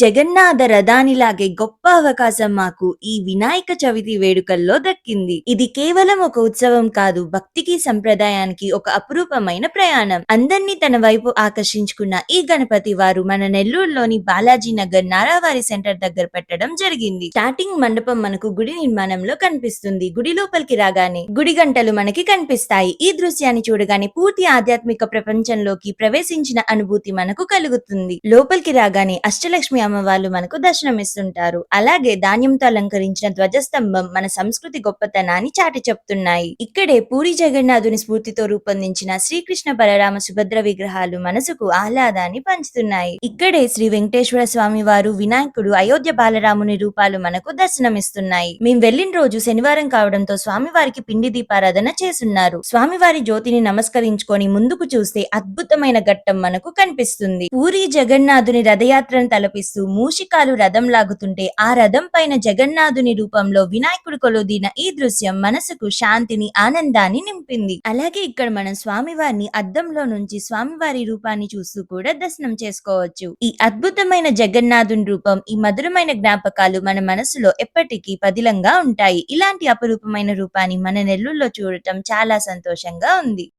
జగన్నాథ రథానిలాగే గొప్ప అవకాశం మాకు ఈ వినాయక చవితి వేడుకల్లో దక్కింది. ఇది కేవలం ఒక ఉత్సవం కాదు భక్తికి సంప్రదాయానికి ఒక అపురూపమైన ప్రయాణం. అందర్నీ తన వైపు ఆకర్షించుకున్న ఈ గణపతి వారు మన నెల్లూరులోని బాలాజీ నగర్ నారావారి సెంటర్ దగ్గర పెట్టడం జరిగింది. స్టార్టింగ్ మండపం మనకు గుడి నిర్మాణంలో కనిపిస్తుంది. గుడి లోపలికి రాగానే గుడి గంటలు మనకి కనిపిస్తాయి. ఈ దృశ్యాన్ని చూడగానే పూర్తి ఆధ్యాత్మిక ప్రపంచంలోకి ప్రవేశించిన అనుభూతి మనకు కలుగుతుంది. లోపలికి రాగానే అష్టలక్ష్మి వాళ్ళు మనకు దర్శనమిస్తుంటారు అలాగే ధాన్యంతో అలంకరించిన ధ్వజస్తంభం మన సంస్కృతి గొప్పతనాన్ని చాటి చెప్తున్నాయి. ఇక్కడే పూరి జగన్నాథుని స్ఫూర్తితో రూపొందించిన శ్రీకృష్ణ బలరామ సుభద్ర విగ్రహాలు మనసుకు ఆహ్లాదాన్ని పంచుతున్నాయి. ఇక్కడే శ్రీ వెంకటేశ్వర స్వామి వారు వినాయకుడు అయోధ్య బాలరాముని రూపాలు మనకు దర్శనమిస్తున్నాయి మేము వెళ్ళిన రోజు శనివారం కావడంతో స్వామివారికి పిండి దీపారాధన చేసున్నారు స్వామివారి జ్యోతిని నమస్కరించుకొని ముందుకు చూస్తే అద్భుతమైన ఘట్టం మనకు కనిపిస్తుంది. పూరి జగన్నాథుని రథయాత్రను తలపిస్తూ మూషికాలు రథం లాగుతుంటే ఆ రథం పైన జగన్నాథుని రూపంలో వినాయకుడు కొలుదీన ఈ దృశ్యం మనసుకు శాంతిని ఆనందాన్ని నింపింది. అలాగే ఇక్కడ మనం స్వామివారిని అద్దంలో నుంచి స్వామివారి రూపాన్ని చూస్తూ కూడా దర్శనం చేసుకోవచ్చు. ఈ అద్భుతమైన జగన్నాథుని రూపం ఈ మధురమైన జ్ఞాపకాలు మన మనసులో ఎప్పటికీ పదిలంగా ఉంటాయి. ఇలాంటి అపరూపమైన రూపాన్ని మన నెల్లూరులో చూడటం చాలా సంతోషంగా ఉంది.